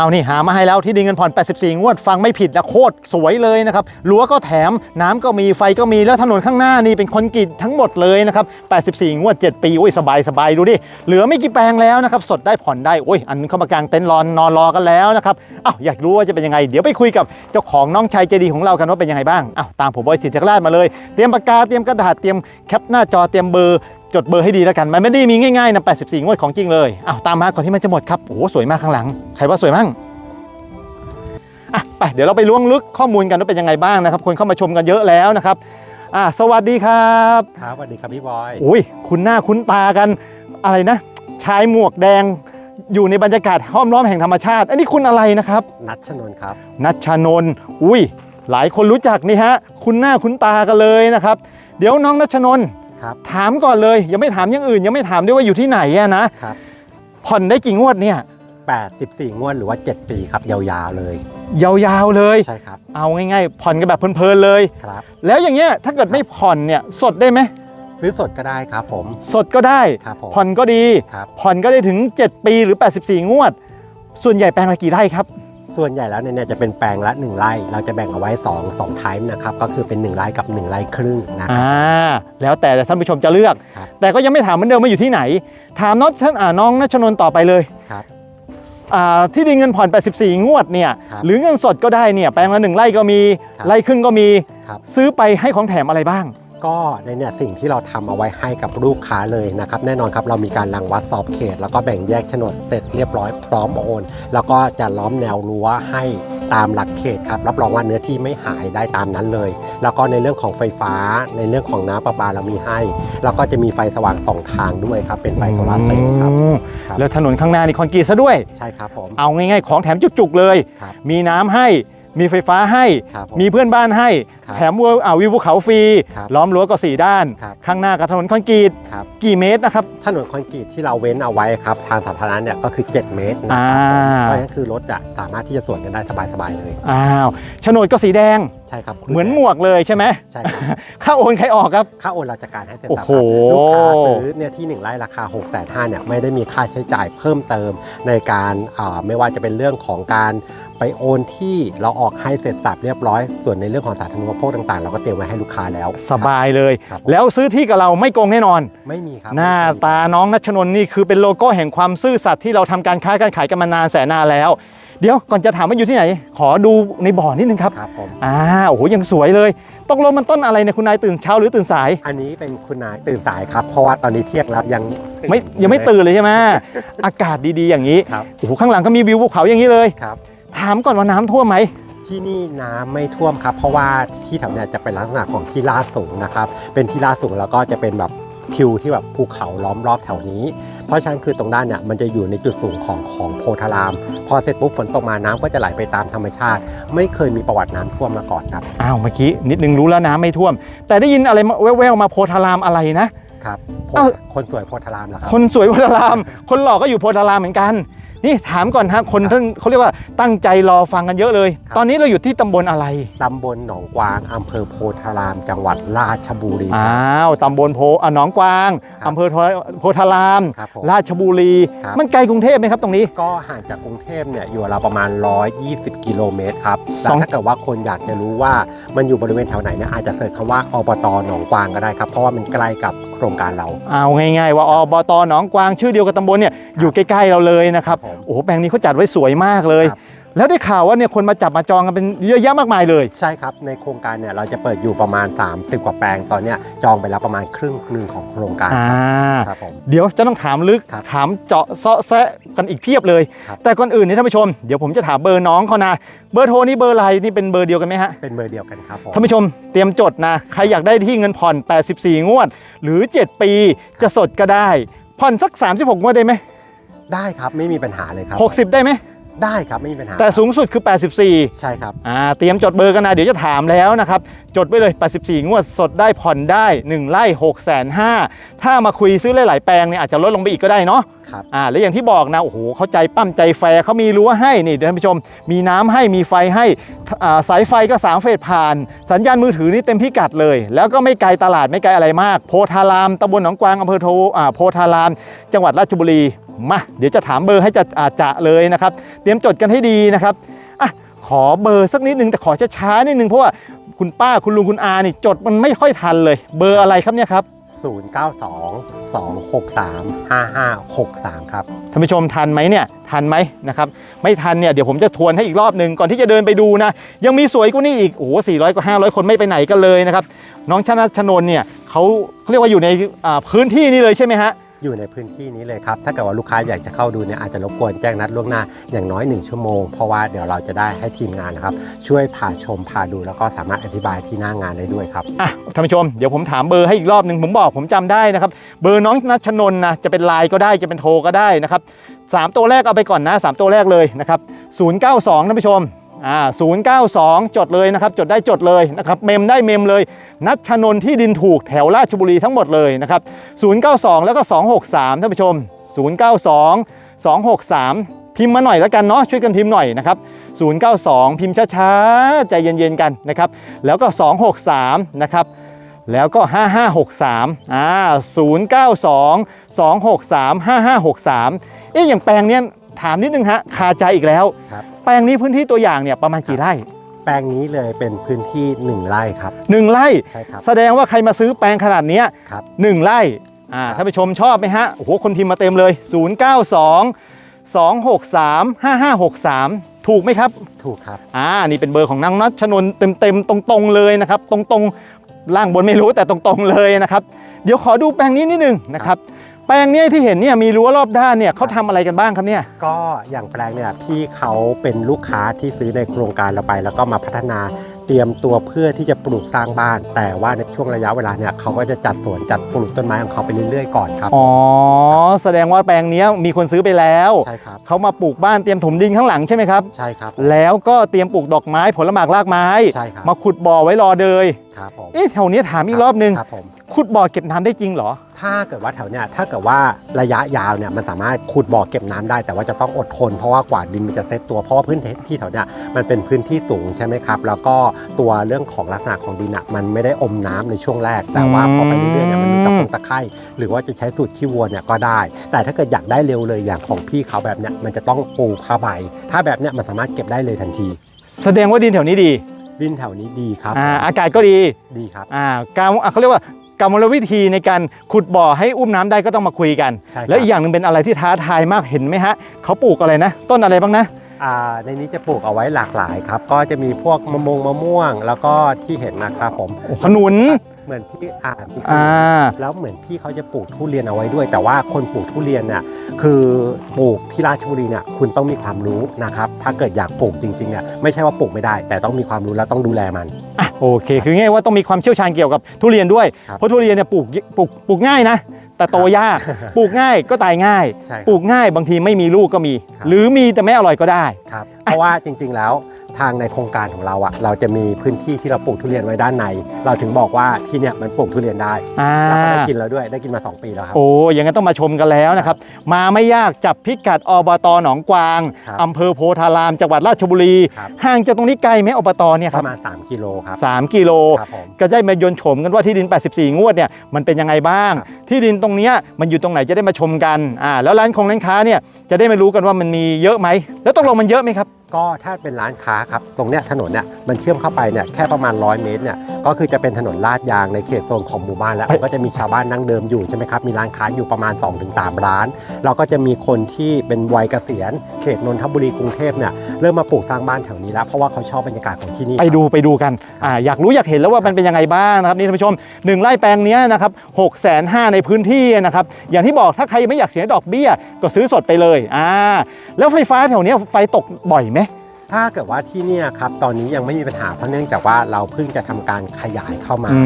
เอานี่หามาให้แล้วที่ดินเงินผ่อน 84 งวดฟังไม่ผิดนะโคตรสวยเลยนะครับรั้วก็แถมน้ำก็มีไฟก็มีแล้วถนนข้างหน้านี่เป็นคอนกรีตทั้งหมดเลยนะครับ 84 งวด 7 ปีโอ้ยสบายสบายดูดิเหลือไม่กี่แปลงแล้วนะครับสดได้ผ่อนได้โอ้ยอันนนเข้ามากางเต็นท์รอนนอนรอกันแล้วนะครับอ้าวอยากรู้ว่าจะเป็นยังไง เดี๋ยวไปคุยกับเจ้าของน้องชายใจดีของเรากันว่าเป็นยังไงบ้างอ้าวตามผมบอยสิทธิราชมาเลย เตรียมปากกาเตรียมกระดาษเตรียมแคปหน้าจอเตรียมเบอร์ จดเบอร์ให้ดีแล้วกัน มันไม่ได้มีง่ายๆนะ84 งวดของจริงเลยอ้าวตามมาก่อนที่มันจะหมดครับโอ้โหสวยมากข้างหลัง ใครว่าสวยมั่งอะไปเดี๋ยวเราไปล้วงลึกข้อมูลกันว่าเป็นยังไงบ้างนะครับ คนเข้ามาชมกันเยอะแล้วนะครับอะสวัสดีครับครับสวัสดีครับพี่บอยอุ้ยคุณหน้าคุ้นตากันอะไรนะ ชายหมวกแดงอยู่ในบรรยากาศห้อมล้อมแห่งธรรมชาติ อันนี้คุณอะไรนะครับ นัทชนนท์ครับ นัชชานนท์อุ้ย หลายคนรู้จักนี่ฮะ คุณหน้าคุ้นตากันเลยนะครับ เดี๋ยวน้องนัชชานนท์ ครับถามก่อนเลยยังไม่ถามอย่างอื่น ยังไม่ถามด้วยว่าอยู่ที่ไหนอะนะครับ ผ่อนได้กี่งวดเนี่ย 84 งวดหรือว่า 7 ปีครับยาวๆเลย ยาวๆเลย ใช่ครับเอาง่ายๆ ผ่อนกันแบบเพลินๆเลย ครับ แล้วอย่างเงี้ยถ้าเกิดไม่ผ่อนเนี่ยสดได้ไหมซื้อสดก็ได้ครับผมสดก็ได้ ครับผมผ่อนก็ดี ครับ ผ่อนก็ได้ถึง 7 ปีหรือ 84 งวด ส่วนใหญ่แปลงละกี่ไร่ครับ ส่วนใหญ่แล้วเนี่ยจะเป็นแปลงละ 1ไร่เราจะแบ่งเอาไว้2 2ไทป์นะครับก็คือเป็น 1ไร่กับ 1 ไร่ครึ่งนะครับอ่าแล้วแต่ท่านผู้ชมจะเลือก ครับ แต่ก็ยังไม่ถามเหมือนเดิมว่าอยู่ที่ไหน ถามน้องอ่าน้องนัชนนท์ต่อไปเลยครับ อ่าที่ดินเงินผ่อน 84 งวดเนี่ยครับหรือเงินสดก็ได้เนี่ยแปลงละหนึ่งไร่ก็มีครับไร่ครึ่งก็มี ครับ ซื้อไปให้ของแถมอะไรบ้าง ก็ในเนี่ยสิ่งที่เราทำเอาไว้ให้กับลูกค้าเลยนะครับแน่นอนครับเรามีการรังวัดสอบเขต แล้วก็แบ่งแยกโฉนดเสร็จเรียบร้อยพร้อมโอน แล้วก็จะล้อมแนวรั้วให้ตามหลักเขตครับรับรองว่าเนื้อที่ไม่หายได้ตามนั้นเลย แล้วก็ในเรื่องของไฟฟ้าในเรื่องของน้ำประปาเรามีให้ แล้วก็จะมีไฟสว่างสองทางด้วยครับเป็นไฟโซลาร์เซลล์ครับ อืมครับ แล้วถนนข้างหน้านี่คอนกรีตซะด้วย ใช่ครับผม เอาง่ายๆ ของแถมจุกๆเลย ครับ มีน้ำให้ มีไฟฟ้าให้ ครับผมีเพื่อนบ้านให้ครับ แถมวัวอ่าวิวภูเขาฟรีครับล้อมรั้วก็สี่ด้าน ครับข้างหน้ากับถนนคอนกรีตครับ กี่เมตรนะครับ ถนนคอนกรีตที่เราเว้นเอาไว้ครับ ทางสาธารณะเนี่ยก็คือ 7 เมตรนะครับอ่า เพราะฉะนั้นคือรถอะสามารถที่จะสวนกันได้สบายๆเลย อ้าวโฉนดก็สีแดง ใช่ครับเหมือนหมวกเลยใช่ไหมใช่ครับค่าโอนใครออกครับ ค่าโอนเราจัดการให้เสร็จโอ้สับโหครับลูกค้าซื้อเนี่ยที่ 1ไร่ราคา 6 5 0 0 0เนี่ยไม่ได้มีค่าใช้จ่ายเพิ่มเติมในการอ่าไม่ว่าจะเป็นเรื่องของการไปโอนที่เราออกให้เสร็จสับเรียบร้อย ส่วนในเรื่องของสาธารณูปโภคต่างๆ เราก็เตรียมไว้ให้ลูกค้าแล้วสบายเลย ครับผมแล้วซื้อที่กับเราไม่โกงแน่นอน ไม่มีครับหน้าตาน้องนัชนนท์นี่คือเป็นโลโก้แห่งความซื่อสัตย์ที่เราทำการค้าการขายกันมานานแสนนานแล้ว เดี๋ยวก่อนจะถามว่าอยู่ที่ไหน ขอดูในบ่อนิดนึงครับครับผมอ่าโอ้โหยังสวยเลยตกลงมันต้นอะไรเนี่ยคุณนายตื่นเช้าหรือตื่นสาย อันนี้เป็นคุณนายตื่นสายครับ เพราะว่าตอนนี้เที่ยงแล้วยังไม่ยังไม่ตื่นเลยใช่ไหม อากาศดีๆอย่างนี้ครับโอ้โหข้างหลังก็มีวิวภูเขาอย่างนี้เลย ครับถามก่อนว่าน้ำท่วมไหม ที่นี่น้ำไม่ท่วมครับ เพราะว่าที่แถวเนี้ยจะเป็นลักษณะของที่ลาดสูงนะครับ เป็นที่ลาดสูงแล้วก็จะเป็นแบบทิวที่แบบภูเขาล้อมรอบแถวนี้ เพราะฉะนั้นคือตรงด้านเนี่ยมันจะอยู่ในจุดสูงของของโพธาราม พอเสร็จปุ๊บฝนตกมาน้ำก็จะไหลไปตามธรรมชาติ ไม่เคยมีประวัติน้ำท่วมมาก่อนครับ อ้าวเมื่อกี้นิดนึงรู้แล้วน้ำไม่ท่วม แต่ได้ยินอะไรมาแว่วๆมาโพธารามอะไรนะครับโพเอ้า คนสวยโพธารามเหรอครับ คนสวยโพธาราม คนหล่อก็อยู่โพธารามเหมือนกัน นี่ถามก่อนฮะคนท่านเขาเรียกว่าตั้งใจรอฟังกันเยอะเลย ตอนนี้เราอยู่ที่ตำบลอะไร ตำบลหนองกวางอำเภอโพธาราม จังหวัดราชบุรี อ้าวตำบลโพอ่าหนองกวางครับอำเภอโพธาราม ครับผมราชบุรี ครับ มันไกลกรุงเทพไหมครับตรงนี้ ก็ห่างจากกรุงเทพเนี่ยอยู่ราวประมาณ 120 กิโลเมตรครับสแล้อวงถ้าเกิดว่าคนอยากจะรู้ว่ามันอยู่บริเวณแถวไหนเนี่ยอาจจะเสิร์ชคำว่าอบตหนองกวางก็ได้ครับ เพราะว่ามันใกล้กับโครงการเรา เอาง่ายๆว่าอบตหนองกวางชื่อเดียวกับตำบลเนี่ยอยู่ใกล้ๆเราเลยนะครับครับผมโอ้โหแปลงนี้เขาจัดไว้สวยมากเลยครับ แล้วได้ข่าวว่าเนี่ยคนมาจับมาจองกันเป็นเยอะแยะมากมายเลย ใช่ครับ ในโครงการเนี่ยเราจะเปิดอยู่ประมาณ 30 กว่าแปลงตอนเนี้ยจองไปแล้วประมาณครึ่งหนึ่งของโครงการอ่า ครับผม เดี๋ยวจะต้องถามลึกครับถามเจาะเซาะแซะกันอีกเพียบเลย ครับ แต่ก่อนอื่นนี่ท่านผู้ชมเดี๋ยวผมจะถามเบอร์น้องเขานะเบอร์โทรนี่เบอร์อะไรนี่เป็นเบอร์เดียวกันไหมฮะ เป็นเบอร์เดียวกันครับผม ท่านผู้ชมเตรียมจดนะ ใครอยากได้ที่เงินผ่อน 84 งวด หรือ 7 ปีจะสดก็ได้ ผ่อนสัก 36 งวดได้ไหมได้ครับไม่มีปัญหาเลยครับ60 ได้ไหม ได้ครับไม่มีปัญหาแต่สูงสุดคือ 84 ใช่ครับ อ่าเตรียมจดเบอร์กันนะเดี๋ยวจะถามแล้วนะครับ จดไว้เลย 84 งวดสดได้ผ่อนได้ 1ไร่6แสน5ถ้ามาคุยซื้อหลายๆแปลงเนี่ยอาจจะลดลงไปอีกก็ได้เนาะครับ อ่าแล้วอย่างที่บอกนะโอ้โหเขาใจปั้มใจแฟร์เขามีรั้วให้นี่เดี๋ยวท่านผู้ชม มีน้ำให้มีไฟให้อ่าสายไฟก็สามเฟสผ่าน สัญญาณมือถือนี่เต็มพิกัดเลย แล้วก็ไม่ไกลตลาดไม่ไกลอะไรมาก โพธารามตำบลหนองกวางอำเภอโทอ่าโพธาราม จังหวัดราชบุรี มาเดี๋ยวจะถามเบอร์ให้จะอาจะเลยนะครับ เตรียมจดกันให้ดีนะครับอะขอเบอร์สักนิดนึงแต่ขอช้าๆนิดนึงเพราะว่าคุณป้าคุณลุงคุณอานี่จดมันไม่ค่อยทันเลย เบอร์อะไรครับเนี่ยครับ092 263 5563 ครับ ท่านผู้ชมทันไหมเนี่ยทันไหมนะครับไม่ทันเนี่ยเดี๋ยวผมจะทวนให้อีกรอบหนึ่งก่อนที่จะเดินไปดูนะ ยังมีสวยกว่านี้อีก โอ้โห400 กว่า 500 คนไม่ไปไหนกันเลยนะครับ น้องชนะชนนเนี่ยเขาเขาเรียกว่าอยู่ในอ่าพื้นที่นี้เลยใช่ไหมฮะ อยู่ในพื้นที่นี้เลยครับ ถ้าเกิดว่าลูกค้าอยากจะเข้าดูเนี่ยอาจจะรบกวนแจ้งนัดล่วงหน้าอย่างน้อย 1 ชั่วโมง เพราะว่าเดี๋ยวเราจะได้ให้ทีมงานนะครับ ช่วยพาชมพาดูแล้วก็สามารถอธิบายที่หน้างานได้ด้วยครับอะท่านผู้ชมเดี๋ยวผมถามเบอร์ให้อีกรอบหนึ่งผมบอกผมจำได้นะครับ เบอร์น้องนัชนนนะจะเป็นไลน์ก็ได้จะเป็นโทรก็ได้นะครับสามตัวแรกเอาไปก่อนนะสามตัวแรกเลยนะครับ092ท่านผู้ชม อ่า092จดเลยนะครับจดได้จดเลยนะครับเมมได้เมมเลย นัชนนที่ดินถูกแถวราชบุรีทั้งหมดเลยนะครับ092แล้วก็263ท่านผู้ชม092 263พิมพ์มาหน่อยแล้วกันเนาะช่วยกันพิมพ์หน่อยนะครับ 092 พิมพ์ช้าๆ ใจเย็นๆกันนะครับ แล้วก็ 263 นะครับ แล้วก็ 5563อ่า092 263 5563 เอ๊ะอย่างแปลงเนี้ย ถามนิดนึงฮะคาใจอีกแล้ว ครับ แปลงนี้พื้นที่ตัวอย่างเนี่ยประมาณกี่ไร่แปลงนี้เลยเป็นพื้นที่ 1 ไร่ครับ1ไร่ ใช่ครับ แสดงว่าใครมาซื้อแปลงขนาดเนี้ยครับ1ไร่อ่าครับ ท่านผู้ชมชอบไหมฮะโอ้โหคนพิมพ์มาเต็มเลย 092 263 5563 ถูกไหมครับถูกครับ อ่านี่เป็นเบอร์ของนางนัชนนเต็มๆตรงๆเลยนะครับ ตรงๆล่างบนไม่รู้แต่ตรงๆเลยนะครับ เดี๋ยวขอดูแปลงนี้นิดนึงนะครับ แปลงเนี้ยที่เห็นเนี่ยมีรั้วรอบด้านเนี่ยเขาทำอะไรกันบ้างครับเนี่ย ก็อย่างแปลงเนี่ยพี่เขาเป็นลูกค้าที่ซื้อในโครงการเราไป แล้วก็มาพัฒนาเตรียมตัวเพื่อที่จะปลูกสร้างบ้าน แต่ว่าในช่วงระยะเวลาเนี่ยเขาก็จะจัดสวนจัดปลูกต้นไม้ของเขาไปเรื่อยๆก่อนครับอ๋อ แสดงว่าแปลงเนี้ยมีคนซื้อไปแล้วใช่ครับเขามาปลูกบ้านเตรียมถมดินข้างหลังใช่ไหมครับ ใช่ครับแล้วก็เตรียมปลูกดอกไม้ผลหมากรากไม้ ใช่ครับมาขุดบ่อไว้รอเดยครับผมเอ๊ะแถวเนี้ยถามอีกรอบนึง ครับผม ขุดบ่อเก็บน้ำได้จริงเหรอ ถ้าเกิดว่าแถวเนี่ยถ้าเกิดว่าระยะยาวเนี่ยมันสามารถขุดบ่อเก็บน้ำได้ แต่ว่าจะต้องอดทนเพราะว่ากว่าดินมันจะเซตตัวเพราะว่าพื้นที่แถวเนี่ยมันเป็นพื้นที่สูงใช่ไหมครับ แล้วก็ตัวเรื่องของลักษณะของดินอะมันไม่ได้อมน้ำในช่วงแรก แต่ว่าพอไปเรื่อยๆเนี่ยมันมีตะคงตะไคร่หรือว่าจะใช้สูตรขี้วัวเนี่ยก็ได้ แต่ถ้าเกิดอยากได้เร็วเลยอย่างของพี่เขาแบบเนี้ยมันจะต้องปูผ้าใบ ถ้าแบบเนี้ยมันสามารถเก็บได้เลยทันที แสดงว่าดินแถวนี้ดีดินแถวนี้ดีครับอ่าอากาศก็ดีดีครับ อ่าการอะเขาเรียกว่า กรรมวิธีในการขุดบ่อให้อุ้มน้ำได้ก็ต้องมาคุยกันใช่ครับแล้วอีกอย่างหนึ่งเป็นอะไรที่ท้าทายมากเห็นไหมฮะเขาปลูกอะไรนะ ต้นอะไรบ้างนะอ่าในนี้จะปลูกเอาไว้หลากหลายครับ ก็จะมีพวกมะม่วงมะม่วง แล้วก็ที่เห็นนะครับผมโอ้ขนุน เหมือนพี่อ่านพี่อ่า แล้วเหมือนพี่เขาจะปลูกทุเรียนเอาไว้ด้วย แต่ว่าคนปลูกทุเรียนเนี่ยคือปลูกที่ราชบุรีเนี่ยคุณต้องมีความรู้นะครับถ้าเกิดอยากปลูกจริงๆเนี่ยไม่ใช่ว่าปลูกไม่ได้ แต่ต้องมีความรู้แล้วต้องดูแลมันอะโอเค คือง่ายว่าต้องมีความเชี่ยวชาญเกี่ยวกับทุเรียนด้วย ครับ เพราะทุเรียนเนี่ยปลูกปลูกปลูกง่ายนะ แต่โตยาก ปลูกง่ายก็ตายง่าย ใช่ครับ ปลูกง่ายบางทีไม่มีลูกก็มี ครับ หรือมีแต่ไม่อร่อยก็ได้ ครับเพราะว่าจริงๆแล้วทางในโครงการของเราอะเราจะมีพื้นที่ที่เราปลูกทุเรียนไว้ด้านใน เราถึงบอกว่าที่เนี่ยมันปลูกทุเรียนได้อ่าเราก็ได้กินแล้วด้วยได้กินมาสองปีแล้วครับ โอ้อยังงั้นต้องมาชมกันแล้วนะครับ มาไม่ยากจับพิกัดอบตหนองกวางครับอำเภอโพธาราม จังหวัดราชบุรี ครับ ห่างจากตรงนี้ไกลไหมอบตเนี่ยปครับระมาณ 3 กิโลครับสามกิโล ครับผม ก็ได้มายนต์โฉมกันว่าที่ดิน 84 งวดเนี่ยมันเป็นยังไงบ้าง ครับที่ดินตรงงนี้มันอยู่ตรงไหนจะได้มาชมกันอ่าแล้วร้านคงร้านค้าเนี่ยจะได้มารู้กันว่ามันมีเยอะไหมแล้วตกลงมันเยอะไหมครับ ก็ถ้าเป็นร้านค้าครับตรงเนี้ยถนนเนี่ยมันเชื่อมเข้าไปเนี่ยแค่ประมาณ 100 เมตรเนี่ยก็คือจะเป็นถนนลาดยางในเขตโซนของหมู่บ้านแล้วไปมันก็จะมีชาวบ้านนั่งเดิมอยู่ใช่ไหมครับมีร้านค้าอยู่ประมาณ 2-3 ร้าน เราก็จะมีคนที่เป็นวัยเกษียณเขตนนทบุรีกรุงเทพเนี่ยเริ่มมาปลูกสร้างบ้านแถวนี้แล้วเพราะว่าเขาชอบบรรยากาศของที่นี่ ไปดูไปดูกันอ่าอยากรู้อยากเห็นแล้วว่ามันเป็นยังไงบ้างนะครับนี่ท่านผู้ชมหนึ่งไร่แปลงเนี้ยนะครับหกแสนห้าในพื้นที่นะครับอย่างที่บอกถ้าใครไม่อยากเสียดอกเบี้ยก็ซื้อสดไปเลยอ่าแล้วไฟฟ้าแถวเนี้ยไฟตกบ่อยไหม ถ้าเกิดว่าที่เนี่ยครับตอนนี้ยังไม่มีปัญหาเพราะเนื่องจากว่าเราเพิ่งจะทำการขยายเข้ามาอื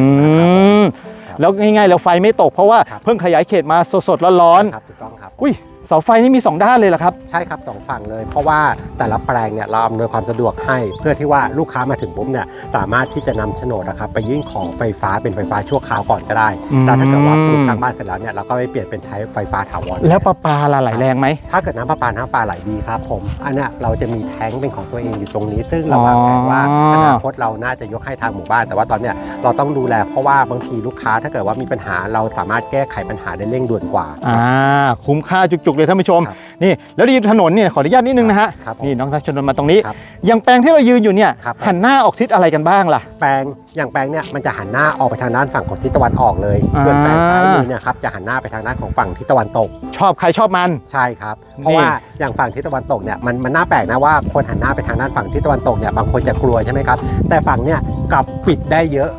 มครับแล้วง่ายๆแล้วไฟไม่ตกเพราะว่าครับ เพิ่งขยายเขตมาสดๆร้อนครับถูกต้องครับ ๆอุ้ย เสาไฟนี่มีสองด้านเลยเหรอครับ ใช่ครับสองฝั่งเลย เพราะว่าแต่ละแปลงเนี่ยเราอำนวยความสะดวกให้ เพื่อที่ว่าลูกค้ามาถึงปุ๊บเนี่ยสามารถที่จะนำโฉนดนะครับไปยื่นของไฟฟ้าเป็นไฟฟ้าชั่วคราวก่อนก็ได้อืม แต่ถ้าเกิดว่าปลูกสร้างบ้านเสร็จแล้วเนี่ยเราก็ไปเปลี่ยนเป็นใช้ไฟฟ้าถาวรแล้วปลาปลาละไหลแรงไหม ถ้าเกิดน้ำประปาน้ำปลาไหลดีครับผมอันเนี้ยเราจะมีแท้งเป็นของตัวเองอยู่ตรงนี้ ซึ่งเราวางแผนว่าอ๋ออนาคตเราน่าจะยกให้ทางหมู่บ้าน แต่ว่าตอนเนี้ยเราต้องดูแล เพราะว่าบางทีลูกค้าถ้าเกิดว่ามีปัญหาเราสามารถแก้ไขปัญหาได้เร่งด่วนกว่า อ่า คุ้มค่าจุกๆกเลยท่านผู้ชมครับนี่แล้วดีถนนเนี่ยขออนุญาตนิดนึงนะฮะครับผมนี่น้องทัชนนมาตรงนี้ครับอย่างแปลงที่เรายืนอยู่เนี่ยครับ หันหน้าออกทิศอะไรกันบ้างล่ะ แปลงอย่างแปลงเนี่ยมันจะหันหน้าออกไปทางด้านฝั่งของทิศตะวันออกเลยอ่า ส่วนแปลงซ้ายมือเนี่ยครับจะหันหน้าไปทางด้านของฝั่งทิศตะวันตกชอบใครชอบมัน ใช่ครับเพราะว่าอย่างฝั่งทิศตะวันตกเนี่ยมันมันน่าแปลกนะว่าคนหันหน้าไปทางด้านฝั่งทิศตะวันตกเนี่ยบางคนจะกลัวใช่ไหมครับแต่ฝั่งเนี่ยกลับปิดได้เยอะ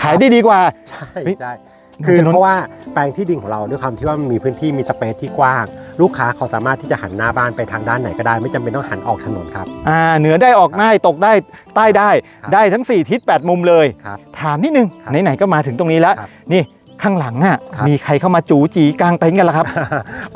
ขายได้ดีกว่า ใช่เฮ้ยใช่คือมันจะล้นเพราะว่าแปลงที่ดินของเราด้วยความที่ว่ามันมีพื้นที่มีสเปซที่กว้าง ลูกค้าเขาสามารถที่จะหันหน้าบ้านไปทางด้านไหนก็ได้ ไม่จำเป็นต้องหันออกถนนครับ อ่าเหนือได้ออกได้ตกได้ใต้ได้ ครับได้ทั้ง 4 ทิศ 8 มุมเลย ครับถามนิดนึงครับไหนๆก็มาถึงตรงนี้แล้ว ครับนี่ ข้างหลังอะครับ มีใครเข้ามาจูจีกลางเต็นท์กันล่ะครับ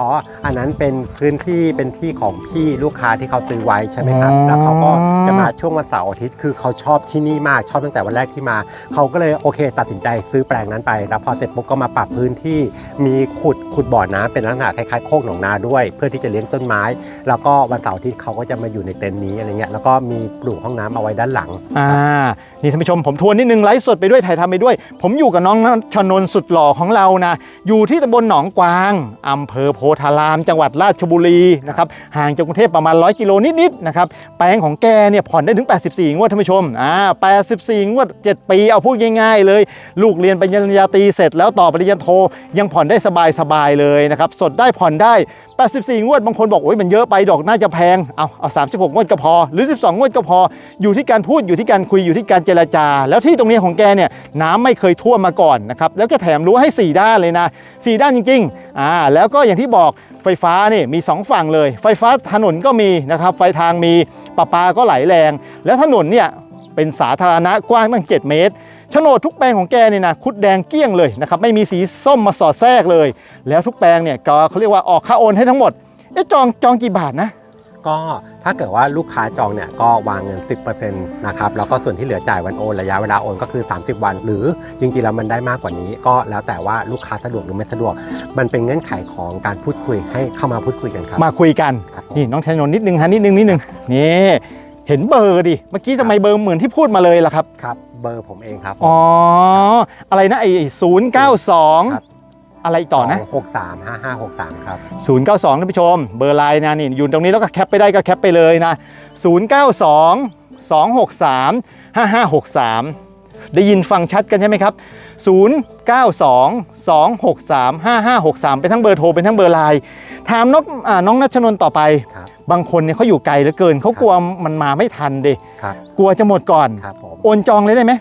อ๋อ อันนั้นเป็นพื้นที่เป็นที่ของพี่ลูกค้าที่เขาซื้อไว้ใช่ไหมครับอ๋อแล้วเขาก็จะมาช่วงวันเสาร์อาทิตย์ คือเขาชอบที่นี่มาก ชอบตั้งแต่วันแรกที่มา เขาก็เลยโอเค ตัดสินใจซื้อแปลงนั้นไป แล้วพอเสร็จปุ๊บก็มาปรับพื้นที่ มีขุดขุดบ่อน้ำเป็นลักษณะคล้ายๆโคกหนองนาด้วย เพื่อที่จะเลี้ยงต้นไม้ แล้วก็วันเสาร์อาทิตย์เขาก็จะมาอยู่ในเต็นท์นี้อะไรเงี้ย แล้วก็มีปลูกห้องน้ำเอาไว้ด้านหลัง อ่า นี่ท่านผู้ชมผมทวนนิดนึงไลฟ์สดไปด้วยถ่ายทำไปด้วย ผมอยู่กับน้องชนนสุดหล่อของเรานะ อยู่ที่ตำบลหนองกวางอำเภอโพธาราม จังหวัดราชบุรีนะครับห่างจากกรุงเทพประมาณ 100 กิโลนิดๆนะครับแปลงของแกเนี่ยผ่อนได้ถึง 84 งวดท่านผู้ชมอ่า84 งวด 7 ปี เอาพูดง่าย ๆ เลย ลูกเรียนปริญญาตรีเสร็จแล้วต่อปริญญาโทยังผ่อนได้สบายๆเลยนะครับสดได้ผ่อนได้ 84 งวดบางคนบอกโอ้ยมันเยอะไปดอกน่าจะแพงเอาเอา 36 งวดก็พอ หรือ 12 งวดก็พอ อยู่ที่การพูดอยู่ที่การคุยอยู่ที่การเจรจา แล้วที่ตรงนี้ของแกเนี่ยน้ำไม่เคยท่วมมาก่อนนะครับแล้วก็แถมรู้ให้ 4 ด้านเลยนะ4ด้านจริงๆอ่าแล้วก็อย่างที่บอกไฟฟ้านี่มี 2 ฝั่งเลย ไฟฟ้าถนนก็มีนะครับไฟทางมีประปาก็ไหลแรง แล้วถนนเนี่ยเป็นสาธารณะกว้างตั้ง 7 เมตรโฉนดทุกแปลงของแกเนี่ยนะคุดแดงเกลี้ยงเลยนะครับไม่มีสีส้มมาสอดแทรกเลย แล้วทุกแปลงเนี่ยก็เขาเรียกว่าออกค่าโอนให้ทั้งหมดเอ๊ะจองจองกี่บาทนะ ก็ถ้าเกิดว่าลูกค้าจองเนี่ยก็วางเงิน 10%นะครับแล้วก็ส่วนที่เหลือจ่ายวันโอนระยะเวลาโอนก็คือ 30 วัน หรือจริงๆแล้วมันได้มากกว่านี้ ก็แล้วแต่ว่าลูกค้าสะดวกหรือไม่สะดวก มันเป็นเงื่อนไขของการพูดคุยให้เข้ามาพูดคุยกันครับ มาคุยกันครับผม นี่น้องชายนนท์นิดนึงฮะนิดนึงนิดนึงนี่เห็นเบอร์ดิเมื่อกี้ทำไมเบอร์เหมือนที่พูดมาเลยล่ะครับครับเบอร์ผมเองครับอ๋ออะไรนะไอ้ศูนย์เก้าสองครับ อะไรอีกต่อนะ หกสามห้าห้าหกสามครับ 092ท่านผู้ชม เบอร์ไลน์นะนี่อยู่ตรงนี้แล้วก็แคปไปได้ก็แคปไปเลยนะ 092 263 5563 ได้ยินฟังชัดกันใช่ไหมครับ 092 263 5563 เป็นทั้งเบอร์โทรเป็นทั้งเบอร์ไลน์ถามนกอ่าน้องนัชนนท์ต่อไป ครับ บางคนเนี่ยเขาอยู่ไกลเหลือเกินเขากลัวมันมาไม่ทันเดครับ กลัวจะหมดก่อน ครับผม โอนจองเลยได้ไหม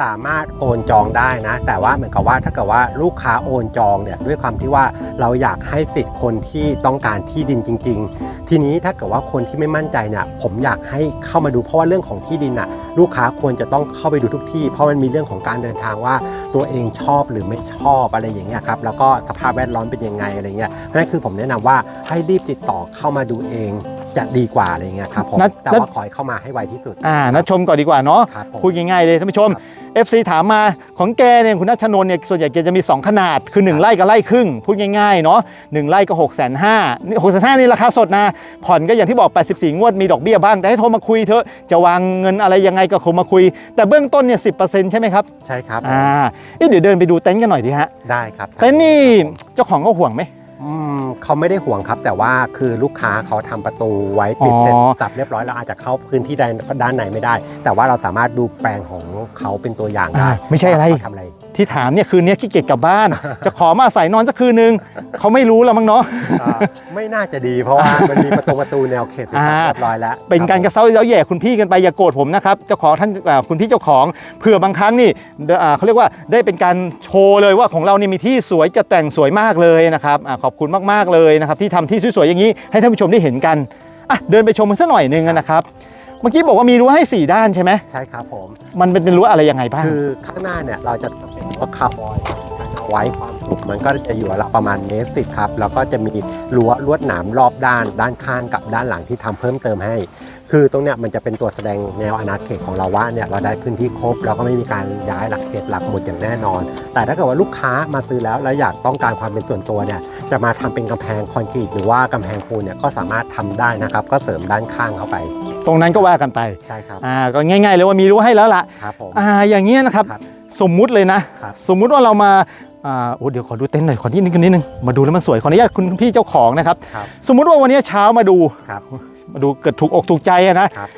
สามารถโอนจองได้นะ แต่ว่าเหมือนกับว่าถ้าเกิดว่าลูกค้าโอนจองเนี่ยด้วยความที่ว่าเราอยากให้สิทธิ์คนที่ต้องการที่ดินจริง ๆ ทีนี้ถ้าเกิดว่าคนที่ไม่มั่นใจเนี่ยผมอยากให้เข้ามาดูเพราะว่าเรื่องของที่ดินน่ะลูกค้าควรจะต้องเข้าไปดูทุกที่ เพราะมันมีเรื่องของการเดินทางว่าตัวเองชอบหรือไม่ชอบอะไรอย่างเงี้ยครับแล้วก็สภาพแวดล้อมเป็นยังไงอะไรเงี้ยเพราะฉะนั้นคือผมแนะนำว่าให้รีบติดต่อเข้ามาดูเองจะดีกว่าอะไรเงี้ยครับผมนัดแต่ว่าขอให้เข้ามาให้ไวที่สุดอ่านัดชมก่อนดีกว่าเนาะครับผมพูดง่ายๆเลยท่านผู้ชม FC ถามมาของแกเนี่ยคุณนัชนนท์เนี่ยส่วนใหญ่แกจะมี 2 ขนาดคือ 1 ไร่กับไร่ครึ่ง พูดง่ายๆเนาะหนึ่งไร่ก็6กแสนห้าหกแสนห้านี่ราคาสดนะ ผ่อนก็อย่างที่บอก 84 งวดมีดอกเบี้ยบ้าง แต่ให้โทรมาคุยเถอะจะวางเงินอะไรยังไงก็โทรมาคุย แต่เบื้องต้นเนี่ยสิใช่ไหมครับ ใช่ครับผมอ่าเอ๊ะเดี๋ยวเดินไปดูเต็นท์กันหน่อยดีฮะได้ครับเต็นท์นี่เจ้าของเขาห่วงไหมอืม เขาไม่ได้ห่วงครับ แต่ว่าคือลูกค้าเขาทำประตูไว้ปิดเสร็จอ๋อ สับเรียบร้อยเราอาจจะเข้าพื้นที่ใดด้านไหนไม่ได้ แต่ว่าเราสามารถดูแปลงของเขาเป็นตัวอย่างได้อ่าไม่ใช่อะไร ว่าเขาทำอะไร ที่ถามเนี่ยคืนนี้ขี้เกียจกลับบ้าน จะขอมาอาศัยนอนสักคืนนึงเขาไม่รู้แล้วมั้งเนาะ อ่าไม่น่าจะดีเพราะว่ามันมีประตูประตูแนวเขตเป็นอ่าเรียบร้อยแล้วเป็นการกคระเซ้าเย้าแย่คุณพี่กันไปอย่าโกรธผมนะครับเจ้าของท่านอ่าคุณพี่เจ้าของเผื่อบางครั้งนี่อ่าเขาเรียกว่าได้เป็นการโชว์เลยว่าของเรานี่มีที่สวยจะแต่งสวยมากเลยนะครับอาขอบคุณมากๆเลยนะครับที่ทำที่สวยๆอย่างนี้ให้ท่านผู้ชมได้เห็นกันอะเดินไปชมมันสักหน่อยหนึงนะครับ เมื่อกี้บอกว่ามีรั้วให้ 4 ด้านใช่ไหมใช่ครับผม มันเป็นเป็นรั้วอะไรยังไงบ้าง คือข้างหน้าเนี่ยเราจะเป็นรั้วคาร์บอยเอาไว้ความสูงมันก็จะอยู่ละประมาณเมตรสิบครับ แล้วก็จะมีรั้วลวดหนามรอบด้าน ด้านข้างกับด้านหลังที่ทำเพิ่มเติมให้ คือตรงเนี้ยมันจะเป็นตัวแสดงแนวอาณาเขตของเราว่าเนี่ยเราได้พื้นที่ครบแล้วก็ไม่มีการย้ายหลักเขตหลักหมุดอย่างแน่นอน แต่ถ้าเกิดว่าลูกค้ามาซื้อแล้วแล้วอยากต้องการความเป็นส่วนตัวเนี่ยจะมาทำเป็นกำแพงคอนกรีตหรือว่ากำแพงปูนเนี่ยก็สามารถทำได้นะครับก็เสริมด้านข้างเข้าไป ตรงนั้นก็ว่ากันไปใช่ครับอ่าก็ง่าย ๆ เลยว่ามีรั้วให้แล้วล่ะครับผมอ่าอย่างเงี้ยนะครับครับสมมุติเลยนะ ครับ สมมุติว่าเรามาอ่าโอ้เดี๋ยวขอดูเต็นท์หน่อยขอนิดนึงนิดนึงมาดูแล้วมันสวยขออนุญาตคุณพี่เจ้าของนะครับ ครับสมมุติว่าวันนี้เช้ามาดูครับ มาดูเกิดถูกอกถูกใจอะนะครับ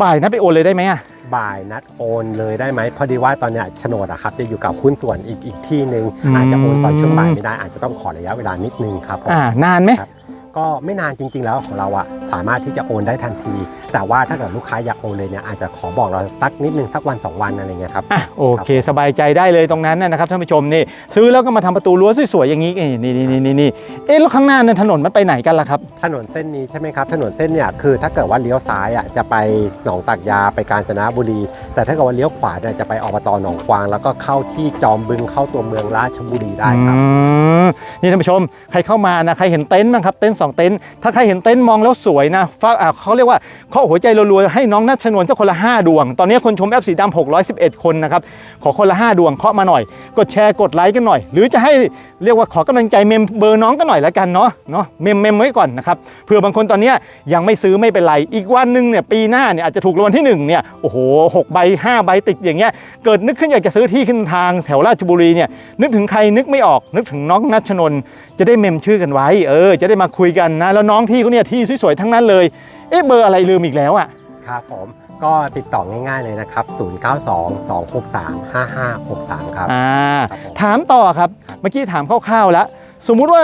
บ่ายนัดไปโอนเลยได้ไหมอะ บ่ายนัดโอนเลยได้ไหมพอดีว่าตอนเนี้ยโฉนดอะครับจะอยู่กับหุ้นส่วนอีกอีกที่หนึ่งอืม อาจจะโอนตอนช่วงบ่ายไม่ได้อาจจะต้องขอระยะเวลานิดนึงครับผม อ่านานไหมครับ ก็ไม่นานจริง ๆ แล้วของเราอะสามารถที่จะโอนได้ทันที แต่ว่าถ้าเกิดลูกค้าอยากโอนเลยเนี่ยอาจจะขอบอกเราสักนิดนึงสักวันสองวันอะไรเงี้ยครับอะโอเค สบายใจได้เลยตรงนั้นนะนะครับท่านผู้ชมนี่ซื้อแล้วก็มาทำประตูรั้วสวยๆอย่างนี้นี่นี่นี่นี่นี่เอ๊ะแล้วข้างหน้านั้นถนนมันไปไหนกันล่ะครับ ถนนเส้นนี้ใช่ไหมครับ ถนนเส้นเนี่ยคือถ้าเกิดว่าเลี้ยวซ้ายอะจะไปหนองตากยาไปกาญจนบุรี แต่ถ้าเกิดว่าเลี้ยวขวาเนี่ยจะไปอบตหนองกวาง แล้วก็เข้าที่จอมบึงเข้าตัวเมืองราชบุรีได้ครับ อืมนี่ท่านผู้ชม ใครเข้ามานะ ใครเห็นเต็นท์บ้างครับ เต็นท์สองเต็นท์ถ้าใครเห็นเต็นท์มองแล้วสวยนะฟ้าเขาเรียกว่าเคาะหัวใจรัวๆให้น้องนัชชนวนสักคนละ 5 ดวง ตอนนี้คนชมแอปสีดำ611 คนนะครับ ขอคนละ 5 ดวงเคาะมาหน่อย กดแชร์กดไลค์กันหน่อย หรือจะให้ เรียกว่าขอกำลังใจเมมเบอร์น้องกันหน่อยแล้วกันเนาะเนาะเมมเมมไว้ก่อนนะครับเผื่อบางคนตอนนี้ยังไม่ซื้อไม่เป็นไร อีกวันหนึ่งเนี่ยปีหน้าเนี่ยอาจจะถูกรางวัลที่หนึ่งเนี่ยโอ้โหหกใบห้าใบติดอย่างเงี้ยเกิดนึกขึ้นอยากจะซื้อที่ขึ้นทางแถวราชบุรีเนี่ยนึกถึงใครนึกไม่ออกนึกถึงน้องนัชชนนจะได้เมมชื่อกันไว้เออ จะได้มาคุยกันนะแล้วน้องที่เขาเนี่ยที่สวยๆทั้งนั้นเลยเอ๊ะเบอร์อะไรลืมอีกแล้วอะครับผม ก็ติดต่อง่ายๆเลยนะครับ 0922635563 ครับ อ่าครับผมถามต่อครับ เมื่อกี้ถามคร่าวๆแล้ว สมมุติว่า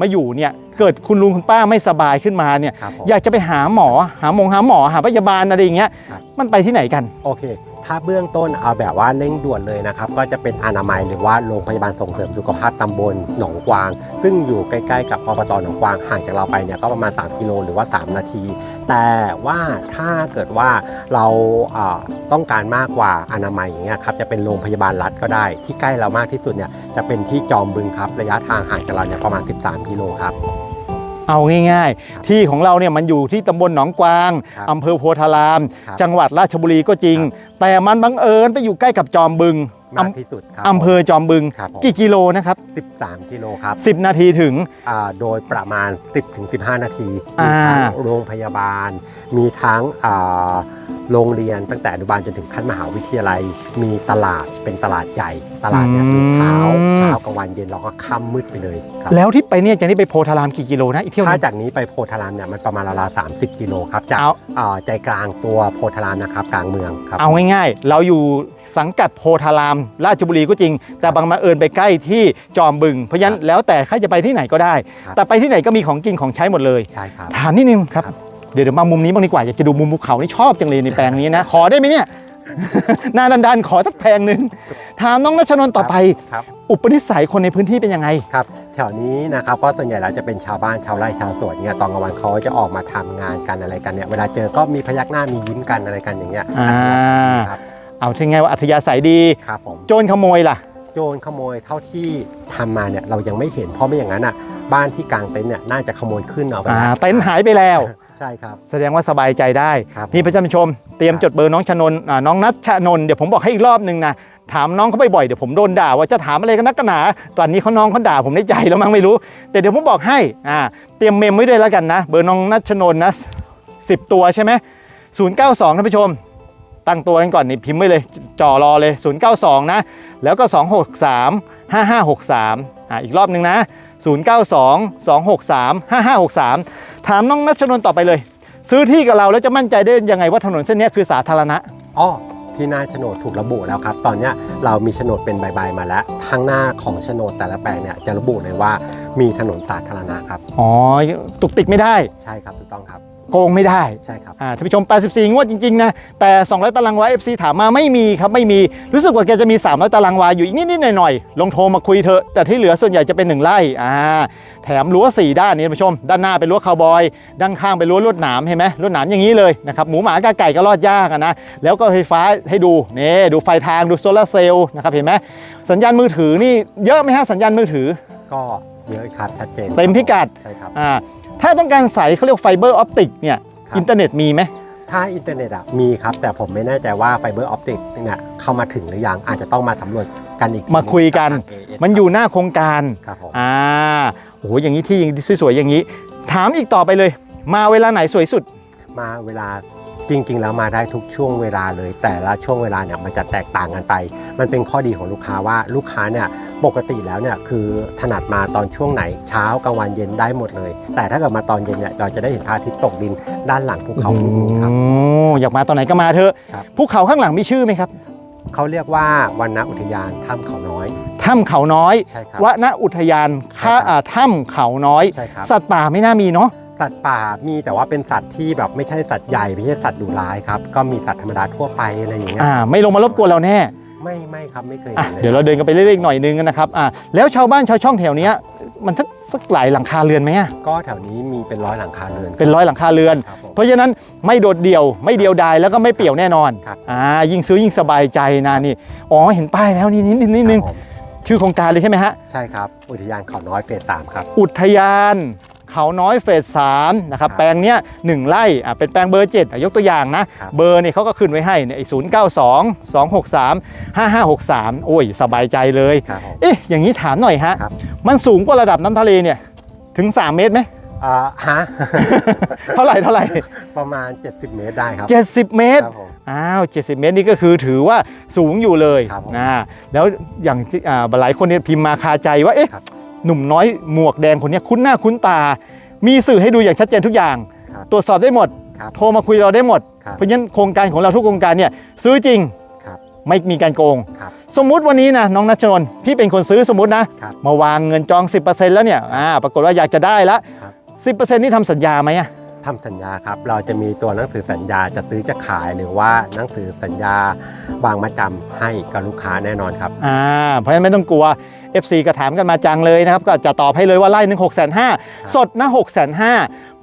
มาอยู่เนี่ยเกิดคุณลุงคุณป้าไม่สบายขึ้นมาเนี่ย ครับผม อยากจะไปหาหมอ หาหมงหาหมอหาพยาบาลอะไรอย่างเงี้ยครับ มันไปที่ไหนกัน โอเค ถ้าเบื้องต้นเอาแบบว่าเร่งด่วนเลยนะครับ ก็จะเป็นอนามัยหรือว่าโรงพยาบาลส่งเสริมสุขภาพตำบลหนองกวาง ซึ่งอยู่ใกล้ๆกับอบตหนองกวางห่างจากเราไปเนี่ยก็ประมาณ 3 กิโลหรือว่า 3 นาที แต่ว่าถ้าเกิดว่าเราเอ่อต้องการมากกว่าอนามัยอย่างเงี้ยครับจะเป็นโรงพยาบาลรัฐก็ได้ ที่ใกล้เรามากที่สุดเนี่ยจะเป็นที่จอมบึงครับ ระยะทางห่างจากเราเนี่ยประมาณ 13 กิโลครับ เอาง่ายๆ ที่ของเราเนี่ยมันอยู่ที่ตำบลหนองกวางครับอำเภอโพธาราม ครับจังหวัดราชบุรีก็จริง แต่มันบังเอิญไปอยู่ใกล้กับจอมบึง มากที่สุดครับอำเภอจอมบึง ครับผมกี่กิโลนะครับ 13 กิโลครับ10 นาทีถึง อ่าโดยประมาณ 10-15 นาทีอ่ามีทั้งโรงพยาบาล มีทั้งอ่าโรงเรียนตั้งแต่อนุบาลจนถึงขั้นมหาวิทยาลัย มีตลาดเป็นตลาดใหญ่ ตลาดเนี่ยมีเช้าเช้ากลางวันเย็นแล้วก็ค่ำมืดไปเลยครับ แล้วที่ไปเนี่ยจากนี้ไปโพธารามกี่กิโลนะอีกเที่ยวหถ้านึงจากนี้ไปโพธารามเนี่ยมันประมาณราวๆ30กิโลครับจากเอาอ่าใจกลางตัวโพธารามนะครับกลางเมืองครับ เอาง่ายๆ เราอยู่ สังกัดโพธาราม ราชบุรีก็จริง แต่บางมาเอิญไปใกล้ที่จอมบึง เพราะฉะนั้นแล้วแต่ใครจะไปที่ไหนก็ได้ ครับ แต่ไปที่ไหนก็มีของกินของใช้หมดเลย ใช่ครับ ถามนิดนึงครับ ครับ เดี๋ยวเดี๋ยวมามุมนี้บ้างดีกว่าอยากจะดูมุมภูเขานี่ชอบจังเลยในแปลงนี้นะ ขอได้ไหมเนี่ย หนาดันๆขอสักแพงหนึ่งถามน้องนัชนนท์ต่อไป ครับ อุปนิสัยคนในพื้นที่เป็นยังไง ครับแถวนี้นะครับก็ส่วนใหญ่แล้วจะเป็นชาวบ้านชาวไร่ชาวสวนเนี่ยตอนกลางวันเขาจะออกมาทำงานกันอะไรกันเนี่ยเวลาเจอก็มีพยักหน้ามียิ้มกันอะไรกันอย่างเงี้ยอ่า ครับ เอาที่ไงว่าอัธยาศัยดี ครับผมโจรขโมยล่ะ โจรขโมยเท่าที่ทำมาเนี่ยเรายังไม่เห็นเพราะไม่อย่างนั้นอะบ้านที่กลางเต็นท์เนี่ยน่าจะขโมยขึ้นเอาไปอ่าแล้วเต็นท์หายไปแล้ว ใช่ครับ แสดงว่าสบายใจได้ ครับนี่ประจำชม เตรียมจดเบอร์น้องชนนอ่าน้องนัชชนนท์เดี๋ยวผมบอกให้อีกรอบหนึ่งนะ ถามน้องเขาบ่อยๆเดี๋ยวผมโดนด่าว่าจะถามอะไรกันนักกันหนา ตอนนี้เขาน้องเขาด่าผมในใจแล้วมั้งไม่รู้ แต่เดี๋ยวผมบอกให้อ่าเตรียมเมมไว้ด้วยแล้วกันนะ เบอร์น้องนัชชนนท์นะสิบตัวใช่ไหมศูนย์เก้าสองท่านผู้ชม ตั้งตัวกันก่อนนี่พิมพ์ไว้เลยจ่อรอเลย 092 นะ แล้วก็ 263 5563อ่าอีกรอบหนึ่งนะ 092 263 5563 ถามน้องนัชนนท์ต่อไปเลย ซื้อที่กับเราแล้วจะมั่นใจได้ยังไงว่าถนนเส้นเนี้ยคือสาธารณะอ๋อที่หน้าโฉนดถูกระบุแล้วครับ ตอนเนี้ยเรามีโฉนดเป็นใบๆมาแล้วทางหน้าของโฉนดแต่ละแปลงเนี่ยจะระบุเลยว่ามีถนนสาธารณะครับอ๋อตุกติกไม่ได้ใช่ครับถูกต้องครับ โกงไม่ได้ใช่ครับอ่าท่านผู้ชม 84 งวดจริงๆนะแต่ 200 ตารางวา FC ถามมาไม่มีครับไม่มีรู้สึกว่าแกจะมี 300 ตารางวาอยู่อีกนิดๆหน่อยๆลองโทรมาคุยเถอะแต่ที่เหลือส่วนใหญ่จะเป็น 1ไร่อ่าแถมรั้ว4ด้านนี้ท่านผู้ชม ด้านหน้าเป็นรั้วคาวบอย ด้านข้างเป็นรั้วลวดหนามเห็นไหมลวดหนามอย่างนี้เลยนะครับหมูหมากาไก่ก็รอดยากอะนะแล้วก็ไฟฟ้าให้ดูนี่ดูไฟทางดูโซลาร์เซลล์นะครับเห็นไหมสัญญาณมือถือนี่เยอะไหมฮะสัญญาณมือถือก็เยอะครับชัดเจนเต็มพิกัดใช่ครับอ่า ถ้าต้องการใส่เขาเรียกไฟเบอร์ออปติกเนี่ยครับ อินเทอร์เน็ตมีไหม ถ้าอินเทอร์เน็ตอะมีครับ แต่ผมไม่แน่ใจว่าไฟเบอร์ออปติกเนี่ยเข้ามาถึงหรือยังอาจจะต้องมาสำรวจกันอีกทีมาคุยกันทาง AS มันอยู่หน้าโครงการครับผมอ่าโอ้โหอย่างนี้ที่ยิงสวยๆอย่างนี้ ถามอีกต่อไปเลย มาเวลาไหนสวยสุด มาเวลา จริง ๆ แล้วมาได้ทุกช่วงเวลาเลย แต่ละช่วงเวลาเนี่ยมันจะแตกต่างกันไป มันเป็นข้อดีของลูกค้าว่าลูกค้าเนี่ยปกติแล้วเนี่ยคือถนัดมาตอนช่วงไหนเช้ากลางวันเย็นได้หมดเลย แต่ถ้าเกิดมาตอนเย็นเนี่ยเราจะได้เห็นพระอาทิตย์ตกดินด้านหลังภูเขาลูกนี้ครับ โอ้อยากมาตอนไหนก็มาเถอะครับ ภูเขาข้างหลังมีชื่อไหมครับเขาเรียกว่าวันณอุทยานถ้ำเขาน้อยถ้ำเขาน้อย ใช่ครับ วนอุทยานค่าใช่ครับ อ่าถ้ำเขาน้อย ใช่ครับ สัตว์ป่าไม่น่ามีเนาะ สัตว์ป่ามีแต่ว่าเป็นสัตว์ที่แบบไม่ใช่สัตว์ใหญ่ไม่ใช่สัตว์ดุร้ายครับก็มีสัตว์ธรรมดาทั่วไปอะไรอย่างเงี้ยอ่าไม่ลงมารบกวนเราแน่ไม่ไม่ครับไม่เคยอะเห็นเลยเดี๋ยวเราเดินกันไปเรื่อยๆอีกหน่อยนึงนะครับอ่าแล้วชาวบ้านชาวช่องแถวเนี้ยมันสักสักหลายหลังคาเรือนไหมอะก็แถวนี้มีเป็นร้อยหลังคาเรือนเป็นร้อยหลังคาเรือน ครับผม เพราะฉะนั้นไม่โดดเดี่ยวไม่เดียวดายแล้วก็ไม่เปี่ยวแน่นอนครับ อ่ายิ่งซื้อยิ่งสบายใจนะนี่อ๋อเห็นป้ายแล้วนี่นิดนิดนิดนึงครับผมชื่อโครงการเลยใช่ไหมฮะ ใช่ครับ อุทยานเขาน้อยเฟสสามครับ อุทยาน เขาน้อยเฟสสามนะครับครับแปลงเนี้ยหนึ่งไร่อะเป็นแปลงเบอร์เจ็ดอะยกตัวอย่างนะครับเบอร์เนี่ยเขาก็ขึ้นไว้ให้เนี่ยศูนย์เก้าสองสองหกสามห้าห้าหกสามโอ้ยสบายใจเลยครับผมเอ๊ะอย่างนี้ถามหน่อยฮะครับมันสูงกว่าระดับน้ำทะเลเนี่ยถึง 3 เมตรไหมอ่าฮะเท่าไหร่เท่าไหร่ประมาณ 70 เมตรได้ครับ 70 เมตรครับผมอ้าว70 เมตรนี่ก็คือถือว่าสูงอยู่เลยครับผมนะแล้วอย่างที่อ่าหลายคนเนี่ยพิมพ์มาคาใจว่าเอ๊ะครับ หนุ่มน้อยหมวกแดงคนเนี้ยคุ้นหน้าคุ้นตา มีสื่อให้ดูอย่างชัดเจนทุกอย่าง ครับตรวจสอบได้หมด ครับโทรมาคุยเราได้หมด ครับเพราะฉะนั้นโครงการของเราทุกโครงการเนี่ยซื้อจริงครับไม่มีการโกง ครับสมมุติวันนี้นะน้องนัชนนท์พี่เป็นคนซื้อสมมตินะครับ มาวางเงินจอง 10%แล้วเนี่ยอ่าปรากฏว่าอยากจะได้ละ ครับ10%นี่ทำสัญญาไหมอะทำสัญญาครับ เราจะมีตัวหนังสือสัญญาจะซื้อจะขายหรือว่าหนังสือสัญญาวางมาจำให้กับลูกค้าแน่นอนครับ อ่าเพราะฉะนั้นไม่ต้องกลัว FC ก็ถามกันมาจังเลยนะครับ ก็จะตอบให้เลยว่าไล่หนึ่งหกแสนห้าสดนะหกแสนห้า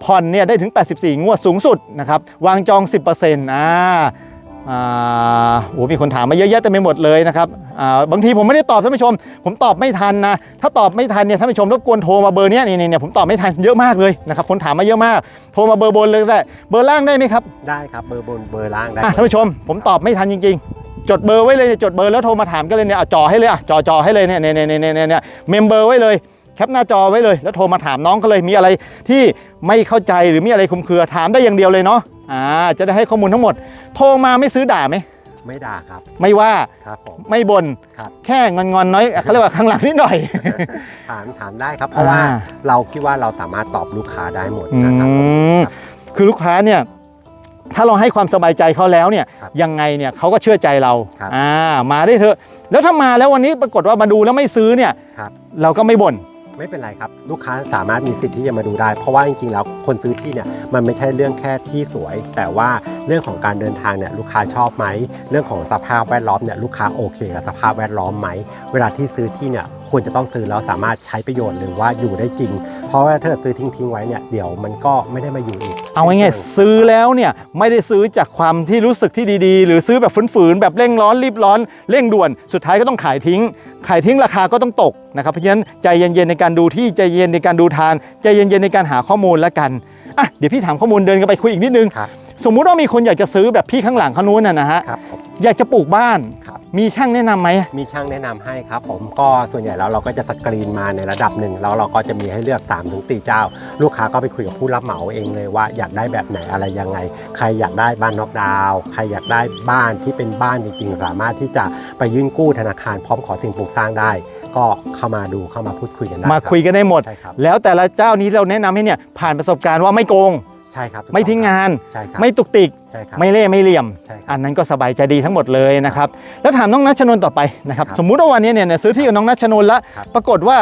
ผ่อนเนี่ยได้ถึง 84 งวดสูงสุดนะครับ วางจอง 10%อ่าอ่าโอ้มีคนถามมาเยอะแยะเต็มไปหมดเลยนะครับอ่าบางทีผมไม่ได้ตอบท่านผู้ชม ผมตอบไม่ทันนะ ถ้าตอบไม่ทันเนี่ยท่านผู้ชมรบกวนโทรมาเบอร์เนี้ยนี่นี่เนี่ยผมตอบไม่ทันเยอะมากเลยนะครับคนถามมาเยอะมาก โทรมาเบอร์บนเลยก็ได้ เบอร์ล่างได้ไหมครับ ได้ครับเบอร์บนเบอร์ล่างได้อะท่านผู้ชม ผมตอบไม่ทันจริงๆ จดเบอร์ไว้เลยจดเบอร์แล้วโทรมาถามกันเลยเนี่ยเอาจ่อให้เลยอะจ่อจ่อให้เลยเนี่ยเนี่ยเนี่ยเนี่ยเนี่ยเนี่ยเมมเบอร์ไว้เลยแคปหน้าจอไว้เลย แล้วโทรมาถามน้องก็เลยมีอะไรที่ไม่เข้าใจหรือมีอะไรคลุมเครือถามได้อย่างเดียวเลยเนาะอ่าจะได้ให้ข้อมูลทั้งหมด โทรมาไม่ซื้อด่าไหมไม่ด่าครับ ไม่ว่าครับผมไม่บน่นครับแค่งอนงอนๆน้อยเขาเรียกว่าข้างหลังนิดหน่อย ถามถามได้ครับ เพราะว่าอ่าเราคิดว่าเราสามารถตอบลูกค้าได้หมดอืนะครับผมมคือลูกค้าเนี่ย ถ้าเราให้ความสบายใจเขาแล้วเนี่ยครับยังไงเนี่ยเขาก็เชื่อใจเราครับ อ่ามาได้เถอะ แล้วถ้ามาแล้ววันนี้ปรากฏว่ามาดูแล้วไม่ซื้อเนี่ยครับ เราก็ไม่บ่น ไม่เป็นไรครับ ลูกค้าสามารถมีสิทธิ์ที่จะมาดูได้ เพราะว่าจริงๆแล้วคนซื้อที่เนี่ยมันไม่ใช่เรื่องแค่ที่สวย แต่ว่าเรื่องของการเดินทางเนี่ยลูกค้าชอบไหม เรื่องของสภาพแวดล้อมเนี่ยลูกค้าโอเคกับสภาพแวดล้อมไหม เวลาที่ซื้อที่เนี่ย ควรจะต้องซื้อแล้วสามารถใช้ประโยชน์หรือว่าอยู่ได้จริง เพราะว่าถ้าเกิดซื้อทิ้งๆไว้เนี่ยเดี๋ยวมันก็ไม่ได้มาอยู่อีก เอาง่ายๆซื้อแล้วเนี่ยไม่ได้ซื้อจากความที่รู้สึกที่ดีๆ หรือซื้อแบบฝืนๆแบบเร่งร้อนรีบร้อนเร่งด่วนสุดท้ายก็ต้องขายทิ้ง ขายทิ้งราคาก็ต้องตกนะครับเพราะฉะนั้นใจเย็นๆในการดูที่ใจเย็นในการดูทางใจเย็นๆในการหาข้อมูลแล้วกันอะเดี๋ยวพี่ถามข้อมูลเดินกันไปคุยอีกนิดนึงครับ สมมุติว่ามีคนอยากจะซื้อแบบพี่ข้างหลังเขานู้นน่ะนะฮะครับผม อยากจะปลูกบ้าน ครับ มีช่างแนะนำไหมมีช่างแนะนำให้ครับผมก็ส่วนใหญ่แล้วเราก็จะสกรีนมาในระดับหนึ่งแล้วเราก็จะมีให้เลือก3ามถึงตีเจ้า ลูกค้าก็ไปคุยกับผู้รับเหมาเองเลยว่าอยากได้แบบไหนอะไรยังไง ใครอยากได้บ้านนอกดาวน์ใครอยากได้บ้านที่เป็นบ้านจริงๆ สามารถที่จะไปยื่นกู้ธนาคารพร้อมขอสิ่งปลูกสร้างได้ ก็เข้ามาดูเข้ามาพูดคุยกันได้มารับคุยกันได้หมด ใช่ครับ แล้วแต่ละเจ้านี้เราแนะนำให้เนี่ยผ่านประสบการณ์ว่าไม่โกงใช่ครับถูกไม่ทิ้งงานใช่ครับไม่ตุกติกใช่ครับไม่เล่ห์ไม่เหลี่ยมใช่ครับอันนั้นก็สบายใจดีทั้งหมดเลยนะครับแล้วถามน้องนัชนนท์ต่อไปนะครับครับสมมุติว่าวันนี้เนี่ยซื้อที่กับน้องนัชนนท์แล้วครับปรากฏว่า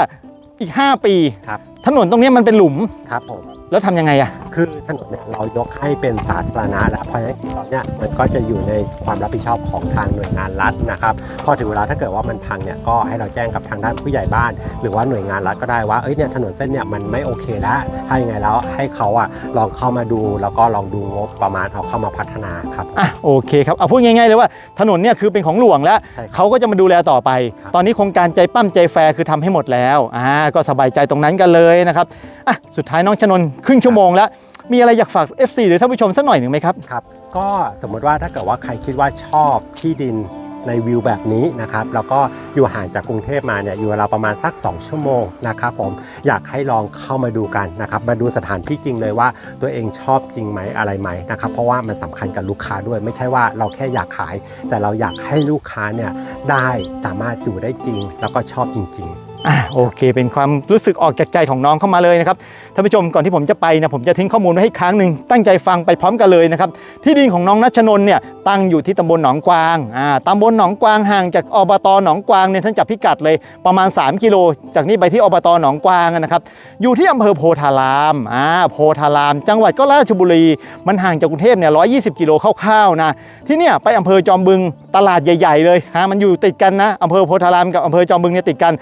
อีก 5 ปีครับถนนตรงเนี้ยมันเป็นหลุมครับผม แล้วทำยังไงอะคือถนนเนี่ยเรายกให้เป็นสาธารณะแล้วเพราะฉะนั้นตอนเนี้ยมันก็จะอยู่ในความรับผิดชอบของทางหน่วยงานรัฐนะครับ พอถึงเวลาถ้าเกิดว่ามันพังเนี่ยก็ให้เราแจ้งกับทางด้านผู้ใหญ่บ้าน หรือว่าหน่วยงานรัฐก็ได้ว่าเอ้ยเนี่ยถนนเส้นเนี่ยมันไม่โอเคแล้วถ้ายังไงแล้วให้เขาอะลองเข้ามาดูแล้วก็ลองดูงบประมาณเอาเข้ามาพัฒนาครับอะโอเคครับเอาพูดง่ายๆเลยว่าถนนเนี่ยคือเป็นของหลวงแล้ว ใช่ครับ เขาก็จะมาดูแลต่อไป ครับ ตอนนี้โครงการใจปั้มใจแฟร์คือทำให้หมดแล้ว อ่า ก็สบายใจตรงนั้นกันเลยนะครับ อะ สุดท้ายน้องชนนท์ครึ่งชั่วโมงแล้ว มีอะไรอยากฝาก FC หรือท่านผู้ชมสักหน่อยหนึ่งไหมครับ ครับก็สมมติว่าถ้าเกิดว่าใครคิดว่าชอบที่ดินในวิวแบบนี้นะครับแล้วก็อยู่ห่างจากกรุงเทพมาเนี่ยอยู่เราวประมาณสัก 2 ชั่วโมงนะครับผมอยากให้ลองเข้ามาดูกันนะครับมาดูสถานที่จริงเลยว่าตัวเองชอบจริงไหมอะไรไหมนะครับเพราะว่ามันสำคัญกับลูกค้าด้วย ไม่ใช่ว่าเราแค่อยากขาย แต่เราอยากให้ลูกค้าเนี่ยได้สามารถอยู่ได้จริง แล้วก็ชอบจริง ๆ อะโอเค เป็นความรู้สึกออกจากใจของน้องเข้ามาเลยนะครับท่านผู้ชมก่อนที่ผมจะไปนะผมจะทิ้งข้อมูลไว้ให้ค้างหนึ่งตั้งใจฟังไปพร้อมกันเลยนะครับที่ดินของน้องนัชนนท์เนี่ยตั้งอยู่ที่ตำบลหนองกวางอ่าตำบลหนองกวางห่างจากอบตหนองกวางเนี่ยท่านจับพิกัดเลยประมาณ 3 กิโล จากนี้ไปที่อบตหนองกวางนะครับอยู่ที่อำเภอโพธารามอ่าโพธาราม จังหวัดก็ราชบุรี มันห่างจากกรุงเทพเนี่ย120กิโลคร่าวๆนะที่เนี่ยไปอำเภอจอมบึงตลาดใหญ่ ๆ เลยฮะมันอยู่ติดกันนะอำเภอโพธารามกับอำเภอจอมบึงเนี่ยติดกัน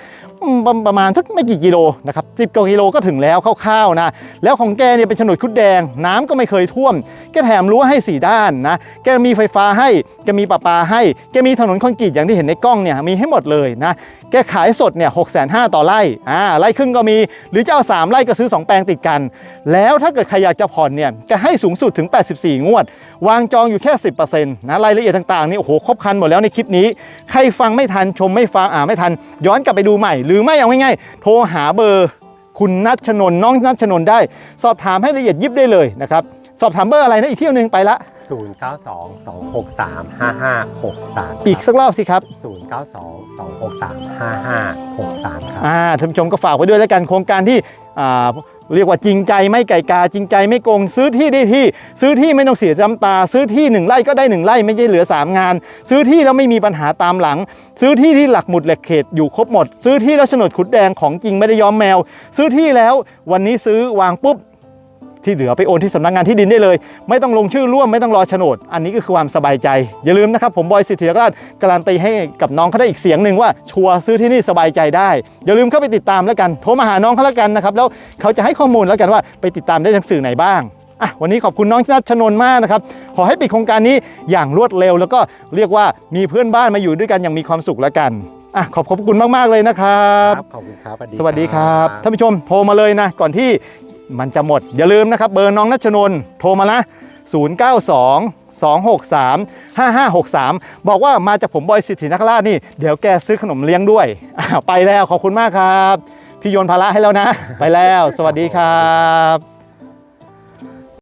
ประมาณสักไม่กี่กิโลนะครับสิบกว่ากิโลก็ถึงแล้วคร่าวๆนะแล้วของแกเนี่ยเป็นฉนดคุดแดง น้ำก็ไม่เคยท่วม แกแถมรั้วให้สี่ด้านนะแกมีไฟฟ้าให้แกมีประปาให้แกมีถนนคอนกรีตอย่างที่เห็นในกล้องเนี่ยมีให้หมดเลยนะแกขายสดเนี่ยหกแสนห้าต่อไร่อ่าไร่ครึ่งก็มี หรือจะเอาสามไร่ก็ซื้อ 2 แปลงติดกัน แล้วถ้าเกิดใครอยากจะผ่อนเนี่ยจะให้สูงสุดถึง 84 งวด วางจองอยู่แค่ 10%นะรายละเอียดต่างๆนี่โอ้โหครบคันหมดแล้วในคลิปนี้ ใครฟังไม่ทันชมไม่ฟังอ่าไม่ทัน ย้อนกลับไปดูใหม่หรือไม่เอาง่ายๆโทรหาเบอร์คุณนัชชนนน้องนัชชนนได้ สอบถามให้ละเอียดยิบได้เลยนะครับ สอบถามเบอร์อะไรนะอีกเที่ยวหนึ่งไปละ 0922635563อีกสักรอบสิครับ 0922635563ครับอ่าท่านผู้ชมก็ฝากไว้ด้วยแล้วกันโครงการที่อ่าเรียกว่าจริงใจไม่ไก่กาจริงใจไม่โกงซื้อที่ได้ที่ ซื้อที่ไม่ต้องเสียจำตา ซื้อที่หนึ่งไร่ก็ได้หนึ่งไร่ไม่ใช่เหลือ 3 งาน ซื้อที่แล้วไม่มีปัญหาตามหลัง ซื้อที่ที่หลักหมุดเหล็กเขตอยู่ครบหมด ซื้อที่แล้วโฉนดขุดแดงของจริงไม่ได้ย้อมแมว ซื้อที่แล้ววันนี้ซื้อวางปุ๊บ ที่เหลือไปโอนที่สำนักงานที่ดินได้เลย ไม่ต้องลงชื่อร่วมไม่ต้องรอโฉนด อันนี้ก็คือความสบายใจ อย่าลืมนะครับ ผมบอยสิทธิราชการันตีให้กับน้องเขาได้อีกเสียงหนึ่งว่าชัวร์ซื้อที่นี่สบายใจได้ อย่าลืมเข้าไปติดตามแล้วกันโทรมาหาน้องเขาแล้วกันนะครับแล้วเขาจะให้ข้อมูลแล้วกันว่าไปติดตามได้ทางสื่อไหนบ้างอะวันนี้ขอบคุณน้องนัชนนท์มากนะครับ ขอให้ปิดโครงการนี้อย่างรวดเร็ว แล้วก็เรียกว่ามีเพื่อนบ้านมาอยู่ด้วยกันอย่างมีความสุขแล้วกันอะขอบขอบคุณมากๆเลยนะครับ ขอบคุณครับ สวัสดีครับ ท่านผู้ชมโทรมาเลยนะ ก่อนที่ มันจะหมด อย่าลืมนะครับ เบอร์น้องนัชนน์โทรมานะ092 263 5563 บอกว่ามาจากผมบอยสิทธินักราชนี่ เดี๋ยวแกซื้อขนมเลี้ยงด้วยไปแล้วขอบคุณมากครับ พี่โยนภาระให้แล้วนะ ไปแล้ว สวัสดีครับ